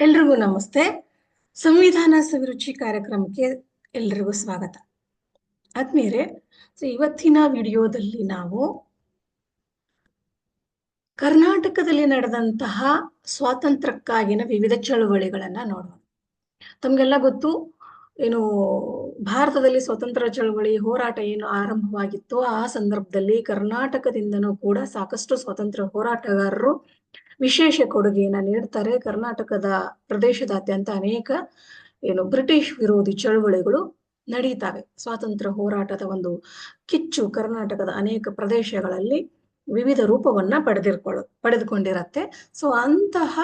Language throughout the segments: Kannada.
ಎಲ್ರಿಗೂ ನಮಸ್ತೆ. ಸಂವಿಧಾನ ಸವಿರುಚಿ ಕಾರ್ಯಕ್ರಮಕ್ಕೆ ಎಲ್ರಿಗೂ ಸ್ವಾಗತ. ಆದ್ಮೇಲೆ ಇವತ್ತಿನ ವಿಡಿಯೋದಲ್ಲಿ ನಾವು ಕರ್ನಾಟಕದಲ್ಲಿ ನಡೆದಂತಹ ಸ್ವಾತಂತ್ರ್ಯಕ್ಕಾಗಿನ ವಿವಿಧ ಚಳುವಳಿಗಳನ್ನ ನೋಡೋಣ. ತಮ್ಗೆಲ್ಲ ಗೊತ್ತು, ಏನು ಭಾರತದಲ್ಲಿ ಸ್ವತಂತ್ರ ಚಳವಳಿ ಹೋರಾಟ ಏನು ಆರಂಭವಾಗಿತ್ತು ಆ ಸಂದರ್ಭದಲ್ಲಿ ಕರ್ನಾಟಕದಿಂದನೂ ಕೂಡ ಸಾಕಷ್ಟು ಸ್ವಾತಂತ್ರ್ಯ ಹೋರಾಟಗಾರರು ವಿಶೇಷ ಕೊಡುಗೆಯನ್ನ ನೀಡ್ತಾರೆ ಕರ್ನಾಟಕದ ಪ್ರದೇಶದಾದ್ಯಂತ ಅನೇಕ, ಏನು ಬ್ರಿಟಿಷ್ ವಿರೋಧಿ ಚಳುವಳಿಗಳು ನಡೀತಾವೆ. ಸ್ವಾತಂತ್ರ್ಯ ಹೋರಾಟದ ಒಂದು ಕಿಚ್ಚು ಕರ್ನಾಟಕದ ಅನೇಕ ಪ್ರದೇಶಗಳಲ್ಲಿ ವಿವಿಧ ರೂಪವನ್ನ ಪಡೆದಿರ್ಕೊಳ್ಳ, ಪಡೆದುಕೊಂಡಿರತ್ತೆ. ಸೊ ಅಂತಹ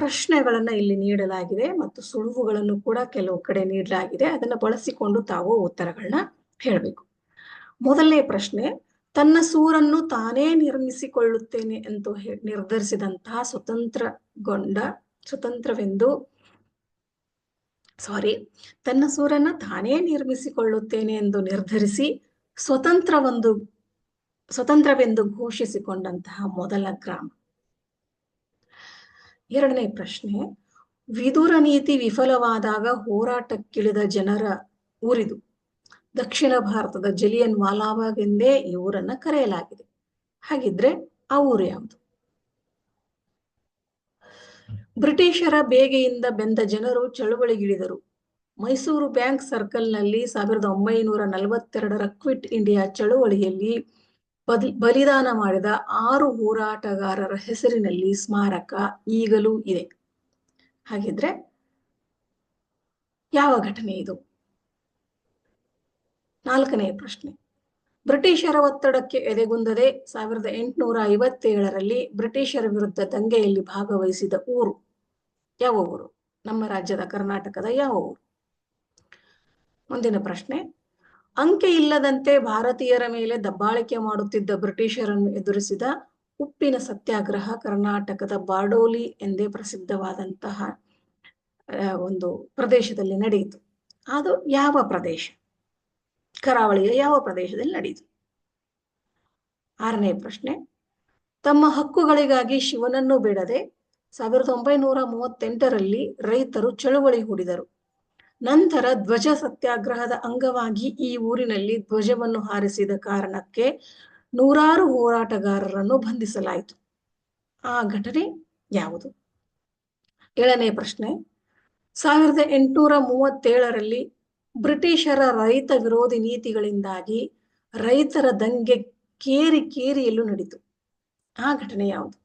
ಪ್ರಶ್ನೆಗಳನ್ನ ಇಲ್ಲಿ ನೀಡಲಾಗಿದೆ ಮತ್ತು ಸುಳುವುಗಳನ್ನು ಕೂಡ ಕೆಲವು ಕಡೆ ನೀಡಲಾಗಿದೆ. ಅದನ್ನ ಬಳಸಿಕೊಂಡು ತಾವು ಉತ್ತರಗಳನ್ನ ಹೇಳಬೇಕು. ಮೊದಲನೇ ಪ್ರಶ್ನೆ ತನ್ನ ಸೂರನ್ನು ತಾನೇ ನಿರ್ಮಿಸಿಕೊಳ್ಳುತ್ತೇನೆ ಎಂದು ನಿರ್ಧರಿಸಿದಂತಹ ಸ್ವತಂತ್ರಗೊಂಡ, ಸ್ವತಂತ್ರವೆಂದು ಸಾರಿ ತನ್ನ ಸೂರನ್ನ ತಾನೇ ನಿರ್ಮಿಸಿಕೊಳ್ಳುತ್ತೇನೆ ಎಂದು ನಿರ್ಧರಿಸಿ ಸ್ವತಂತ್ರ ಒಂದು ಸ್ವತಂತ್ರವೆಂದು ಘೋಷಿಸಿಕೊಂಡಂತಹ ಮೊದಲ ಗ್ರಾಮ. ಎರಡನೇ ಪ್ರಶ್ನೆ, ವಿದುರ ನೀತಿ ವಿಫಲವಾದಾಗ ಹೋರಾಟಕ್ಕಿಳಿದ ಜನರ ಊರಿದು. ದಕ್ಷಿಣ ಭಾರತದ ಜಲಿಯನ್ ವಾಲಾಬಾಗ್ ಎಂದೇ ಈ ಊರನ್ನ ಕರೆಯಲಾಗಿದೆ. ಹಾಗಿದ್ರೆ ಆ ಊರು ಯಾವುದು? ಬ್ರಿಟಿಷರ ಬೇಗೆಯಿಂದ ಬೆಂದ ಜನರು ಚಳುವಳಿಗಿಳಿದರು. ಮೈಸೂರು ಬ್ಯಾಂಕ್ ಸರ್ಕಲ್ನಲ್ಲಿ ಸಾವಿರದ ಒಂಬೈನೂರ ನಲವತ್ತೆರಡರ ಕ್ವಿಟ್ ಇಂಡಿಯಾ ಚಳುವಳಿಯಲ್ಲಿ ಬಲಿದಾನ ಮಾಡಿದ ಆರು ಹೋರಾಟಗಾರರ ಹೆಸರಿನಲ್ಲಿ ಸ್ಮಾರಕ ಈಗಲೂ ಇದೆ. ಹಾಗಿದ್ರೆ ಯಾವ ಘಟನೆ ಇದು? ನಾಲ್ಕನೆಯ ಪ್ರಶ್ನೆ. ಬ್ರಿಟಿಷರ ಒತ್ತಡಕ್ಕೆ ಎದೆಗುಂದದೆ ಸಾವಿರದ ಎಂಟುನೂರ ಐವತ್ತೇಳರಲ್ಲಿ ಬ್ರಿಟಿಷರ ವಿರುದ್ಧ ದಂಗೆಯಲ್ಲಿ ಭಾಗವಹಿಸಿದ ಊರು ಯಾವ ಊರು? ನಮ್ಮ ರಾಜ್ಯದ ಕರ್ನಾಟಕದ ಯಾವ ಊರು? ಮುಂದಿನ ಪ್ರಶ್ನೆ. ಅಂಕೆ ಇಲ್ಲದಂತೆ ಭಾರತೀಯರ ಮೇಲೆ ದಬ್ಬಾಳಿಕೆ ಮಾಡುತ್ತಿದ್ದ ಬ್ರಿಟಿಷರನ್ನು ಎದುರಿಸಿದ ಉಪ್ಪಿನ ಸತ್ಯಾಗ್ರಹ ಕರ್ನಾಟಕದ ಬಾರ್ಡೋಲಿ ಎಂದೇ ಪ್ರಸಿದ್ಧವಾದಂತಹ ಒಂದು ಪ್ರದೇಶದಲ್ಲಿ ನಡೆಯಿತು. ಅದು ಯಾವ ಪ್ರದೇಶ? ಕರಾವಳಿಯ ಯಾವ ಪ್ರದೇಶದಲ್ಲಿ ನಡೆಯಿತು? ಆರನೇ ಪ್ರಶ್ನೆ, ತಮ್ಮ ಹಕ್ಕುಗಳಿಗಾಗಿ ಶಿವನನ್ನು ಬಿಡದೆ ಸಾವಿರದ ಒಂಬೈನೂರ ಮೂವತ್ತೆಂಟರಲ್ಲಿ ರೈತರು ಚಳುವಳಿ ಹೂಡಿದರು. ನಂತರ ಧ್ವಜ ಸತ್ಯಾಗ್ರಹದ ಅಂಗವಾಗಿ ಈ ಊರಿನಲ್ಲಿ ಧ್ವಜವನ್ನು ಹಾರಿಸಿದ ಕಾರಣಕ್ಕೆ ನೂರಾರು ಹೋರಾಟಗಾರರನ್ನು ಬಂಧಿಸಲಾಯಿತು. ಆ ಘಟನೆ ಯಾವುದು? ಏಳನೇ ಪ್ರಶ್ನೆ, ಸಾವಿರದ ಎಂಟುನೂರ ಮೂವತ್ತೇಳರಲ್ಲಿ ಬ್ರಿಟಿಷರ ರೈತ ವಿರೋಧಿ ನೀತಿಗಳಿಂದಾಗಿ ರೈತರ ದಂಗೆ ಕೇರಿ ಕೇರಿಯಲ್ಲೂ ನಡೀತು. ಆ ಘಟನೆ ಯಾವುದು?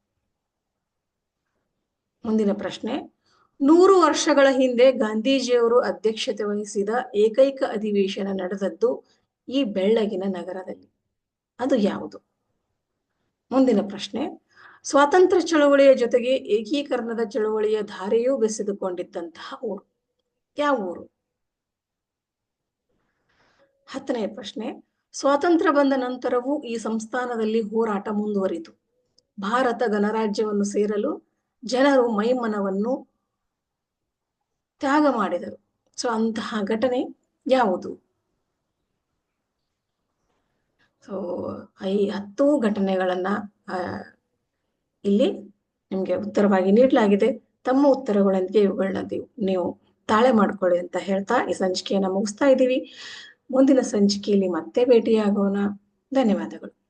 ಮುಂದಿನ ಪ್ರಶ್ನೆ. ನೂರು ವರ್ಷಗಳ ಹಿಂದೆ ಗಾಂಧೀಜಿಯವರು ಅಧ್ಯಕ್ಷತೆ ವಹಿಸಿದ ಏಕೈಕ ಅಧಿವೇಶನ ನಡೆದದ್ದು ಈ ಬೆಳ್ಳಗಿನ ನಗರದಲ್ಲಿ. ಅದು ಯಾವುದು? ಮುಂದಿನ ಪ್ರಶ್ನೆ. ಸ್ವಾತಂತ್ರ್ಯ ಚಳವಳಿಯ ಜೊತೆಗೆ ಏಕೀಕರಣದ ಚಳವಳಿಯ ಧಾರೆಯೂ ಬೆಸೆದುಕೊಂಡಿದ್ದಂತಹ ಊರು. ಯಾವ ಊರು? ಹತ್ತನೇ ಪ್ರಶ್ನೆ, ಸ್ವಾತಂತ್ರ್ಯ ಬಂದ ನಂತರವೂ ಈ ಸಂಸ್ಥಾನದಲ್ಲಿ ಹೋರಾಟ ಮುಂದುವರಿತು. ಭಾರತ ಗಣರಾಜ್ಯವನ್ನು ಸೇರಲು ಜನರು ಮೈಮನವನ್ನು ತ್ಯಾಗ ಮಾಡಿದರು. ಸೊ, ಅಂತಹ ಘಟನೆ ಯಾವುದು? ಸೊ, ಈ ಹತ್ತು ಘಟನೆಗಳನ್ನ ಇಲ್ಲಿ ನಿಮ್ಗೆ ಉತ್ತರವಾಗಿ ನೀಡಲಾಗಿದೆ. ತಮ್ಮ ಉತ್ತರಗಳೊಂದಿಗೆ ಇವುಗಳನ್ನ ನೀವು ತಾಳೆ ಮಾಡ್ಕೊಳ್ಳಿ ಅಂತ ಹೇಳ್ತಾ ಈ ಸಂಚಿಕೆಯನ್ನ ಮುಗಿಸ್ತಾ ಇದ್ದೀವಿ. ಮುಂದಿನ ಸಂಚಿಕೆಯಲ್ಲಿ ಮತ್ತೆ ಭೇಟಿಯಾಗೋಣ. ಧನ್ಯವಾದಗಳು.